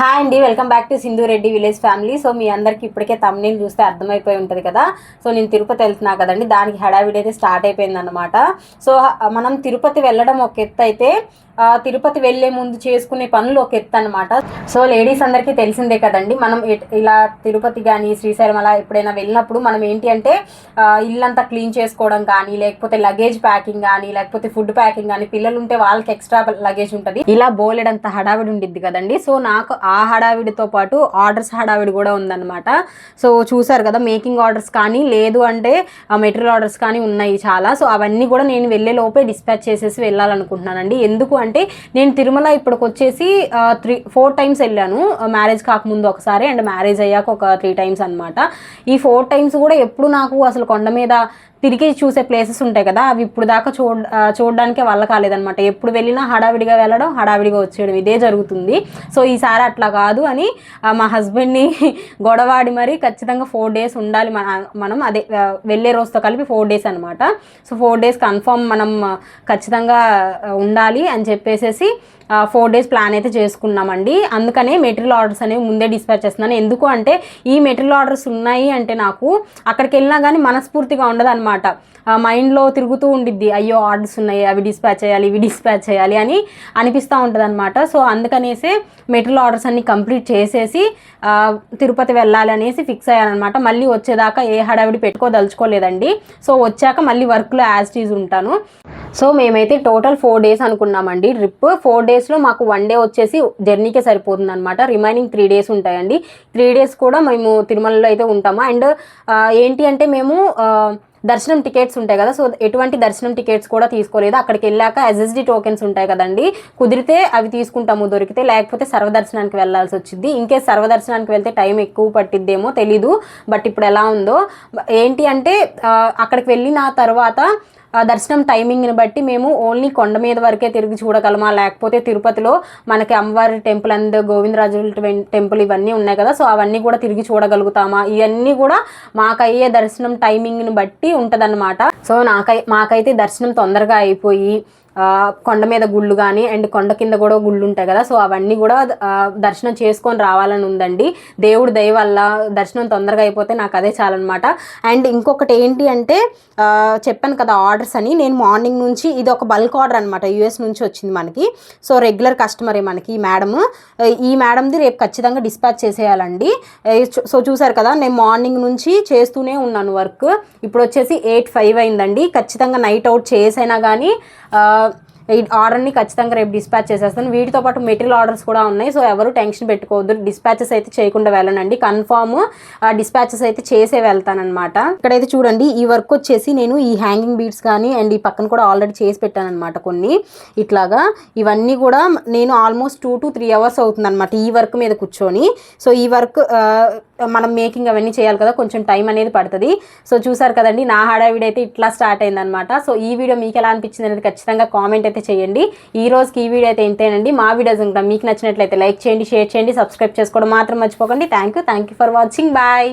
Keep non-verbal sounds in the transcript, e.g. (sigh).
Hi అండి welcome back to Sindhu Reddy village family. So మీ అందరికి ఇప్పటికే తమ్నేల్ చూస్తే అర్థమైపోయి ఉంటుంది కదా. సో నేను తిరుపతి వెళ్తున్నా కదండి దానికి హడావిడి అయితే స్టార్ట్ అయిపోయిందనమాట సో మనం తిరుపతి వెళ్ళడం ఒక ఎత్తు అయితే తిరుపతి వెళ్ళే ముందు చేసుకునే పనులు ఒక ఎత్తు అనమాట సో లేడీస్ అందరికీ తెలిసిందే కదండి మనం ఇలా తిరుపతి కానీ శ్రీశైలం అలా ఎప్పుడైనా వెళ్ళినప్పుడు మనం ఏంటి అంటే ఇల్లంతా క్లీన్ చేసుకోవడం కానీ లేకపోతే లగేజ్ ప్యాకింగ్ కానీ లేకపోతే ఫుడ్ ప్యాకింగ్ కానీ పిల్లలు ఉంటే వాళ్ళకి ఎక్స్ట్రా లగేజ్ ఉంటుంది. ఇలా బోలెడంత హడావిడి ఉండిద్ది కదండి. సో నాకు ఆ ఆ హడావిడితో పాటు ఆర్డర్స్ హడావిడి కూడా ఉందన్నమాట. సో చూసారు కదా మేకింగ్ ఆర్డర్స్ కానీ లేదు అంటే మెటీరియల్ ఆర్డర్స్ కానీ ఉన్నాయి చాలా. సో అవన్నీ కూడా నేను వెళ్ళే లోపే డిస్పాచ్ చేసేసి వెళ్ళాలనుకుంటున్నానండి. ఎందుకు అంటే నేను తిరుమల ఇప్పటికి వచ్చేసి త్రీ ఫోర్ టైమ్స్ వెళ్ళాను. మ్యారేజ్ కాకముందు ఒకసారి అండ్ మ్యారేజ్ అయ్యాక ఒక త్రీ టైమ్స్ అనమాట ఈ ఫోర్ టైమ్స్ కూడా ఎప్పుడు నాకు అసలు కొండ మీద తిరిగి చూసే ప్లేసెస్ ఉంటాయి కదా అవి ఇప్పుడు దాకా చూడ చూడడానికే వల్ల కాలేదన్నమాట. ఎప్పుడు వెళ్ళినా హడావిడిగా వెళ్ళడం హడావిడిగా వచ్చేయడం ఇదే జరుగుతుంది. సో ఈసారి అట్లా కాదు అని మా హస్బెండ్ని (laughs) గొడవాడి మరి ఖచ్చితంగా ఫోర్ డేస్ ఉండాలి మన మనం అదే వెళ్ళే రోజుతో కలిపి ఫోర్ డేస్ అనమాట సో ఫోర్ డేస్ కన్ఫర్మ్ మనం ఖచ్చితంగా ఉండాలి అని చెప్పేసేసి ఫోర్ డేస్ ప్లాన్ అయితే చేసుకున్నామండి. అందుకనే మెటీరియల్ ఆర్డర్స్ అనేవి ముందే డిస్పాచ్ చేస్తున్నాను. ఎందుకు అంటే ఈ మెటీరియల్ ఆర్డర్స్ ఉన్నాయి అంటే నాకు అక్కడికి వెళ్ళినా కానీ మనస్ఫూర్తిగా ఉండదు అనమాట మైండ్లో తిరుగుతూ ఉండిద్ది అయ్యో ఆర్డర్స్ ఉన్నాయి అవి డిస్పాచ్ చేయాలి ఇవి డిస్పాచ్ చేయాలి అని అనిపిస్తూ ఉంటుంది అనమాట సో అందుకనేసే మెటీరియల్ ఆర్డర్స్ అన్ని కంప్లీట్ చేసేసి తిరుపతి వెళ్ళాలి అనేసి ఫిక్స్ అయ్యానమాట మళ్ళీ వచ్చేదాకా ఏ హడావిడి పెట్టుకోదలుచుకోలేదండి. సో వచ్చాక మళ్ళీ వర్క్లో యాజ్ టీజ్ ఉంటాను. సో మేమైతే టోటల్ ఫోర్ డేస్ అనుకున్నామండి ట్రిప్. ఫోర్ డేస్లో మాకు వన్ డే వచ్చేసి జర్నీకే సరిపోతుంది అనమాట రిమైనింగ్ త్రీ డేస్ ఉంటాయండి. త్రీ డేస్ కూడా మేము తిరుమలలో అయితే ఉంటాము. అండ్ ఏంటి అంటే మేము దర్శనం టికెట్స్ ఉంటాయి కదా సో ఎటువంటి దర్శనం టికెట్స్ కూడా తీసుకోలేదు. అక్కడికి వెళ్ళాక ఎస్ఎస్డి టోకెన్స్ ఉంటాయి కదండి. కుదిరితే అవి తీసుకుంటాము దొరికితే లేకపోతే సర్వదర్శనానికి వెళ్ళాల్సి వచ్చింది ఇంకే సర్వదర్శనానికి వెళ్తే టైం ఎక్కువ పట్టిద్దేమో తెలీదు బట్ ఇప్పుడు ఎలా ఉందో. ఏంటి అంటే అక్కడికి వెళ్ళిన తర్వాత దర్శనం టైమింగ్ని బట్టి మేము ఓన్లీ కొండ మీద వరకే తిరిగి చూడగలమా? లేకపోతే తిరుపతిలో మనకి అమ్మవారి టెంపుల్ అండ్ గోవిందరాజుల టెంపుల్ ఇవన్నీ ఉన్నాయి కదా సో అవన్నీ కూడా తిరిగి చూడగలుగుతామా? ఇవన్నీ కూడా మాకయ్యే దర్శనం టైమింగ్ని బట్టి ఉంటుందన్నమాట. సో నాకై మాకైతే దర్శనం తొందరగా అయిపోయి కొండ మీద గుళ్ళు కానీ అండ్ కొండ కింద కూడా గుళ్ళు ఉంటాయి కదా. సో అవన్నీ కూడా దర్శనం చేసుకొని రావాలని ఉందండి. దేవుడు దయ వల్ల దర్శనం తొందరగా అయిపోతే నాకు అదే చాలన్నమాట. అండ్ ఇంకొకటి ఏంటి అంటే చెప్పాను కదా ఆర్డర్స్ అని. నేను మార్నింగ్ నుంచి ఇది ఒక బల్క్ ఆర్డర్ అనమాట యూఎస్ నుంచి వచ్చింది మనకి. సో రెగ్యులర్ కస్టమరే మనకి ఈ మేడం ఈ మేడంది రేపు ఖచ్చితంగా డిస్పాచ్ చేసేయాలండి. సో చూసారు కదా నేను మార్నింగ్ నుంచి చేస్తూనే ఉన్నాను వర్క్. ఇప్పుడు వచ్చేసి ఎయిట్ ఫైవ్ అయిందండి. ఖచ్చితంగా నైట్ అవుట్ చేసైనా కానీ ఈ ఆర్డర్ని ఖచ్చితంగా రేపు డిస్పాచ్ చేసేస్తాను. వీటితో పాటు మెటీరియల్ ఆర్డర్స్ కూడా ఉన్నాయి. సో ఎవరు టెన్షన్ పెట్టుకోవద్దు. డిస్పాచెస్ అయితే చేయకుండా వెళ్ళనండి. కన్ఫామ్ డిస్పాచెస్ అయితే చేసే వెళ్తానమాట ఇక్కడైతే చూడండి ఈ వర్క్ వచ్చేసి నేను ఈ హ్యాంగింగ్ బీడ్స్ కానీ అండ్ ఈ పక్కన కూడా ఆల్రెడీ చేసి పెట్టానమాట కొన్ని. ఇట్లాగా ఇవన్నీ కూడా నేను almost two to three hours అవుతుందన్నమాట ఈ వర్క్ మీద కూర్చొని. సో ఈ వర్క్ మనం మేకింగ్ అవన్నీ చేయాలి కదా కొంచెం టైం అనేది పడుతుంది. సో చూసారు కదండి నా హడావిడి అయితే ఇట్లా స్టార్ట్ అయిందనమాట సో ఈ వీడియో మీకు ఎలా అనిపించింది అనేది ఖచ్చితంగా కామెంట్ అయితే అయితే చేయండి. ఈ రోజుకి ఈ వీడియో అయితే ఇంతేనండి. మా వీడియోస్ ఇంకా మీకు నచ్చినట్లయితే లైక్ చేయండి షేర్ చేయండి సబ్స్క్రైబ్ చేసుకోవడం మాత్రం మర్చిపోకండి. Thank you thank you for watching bye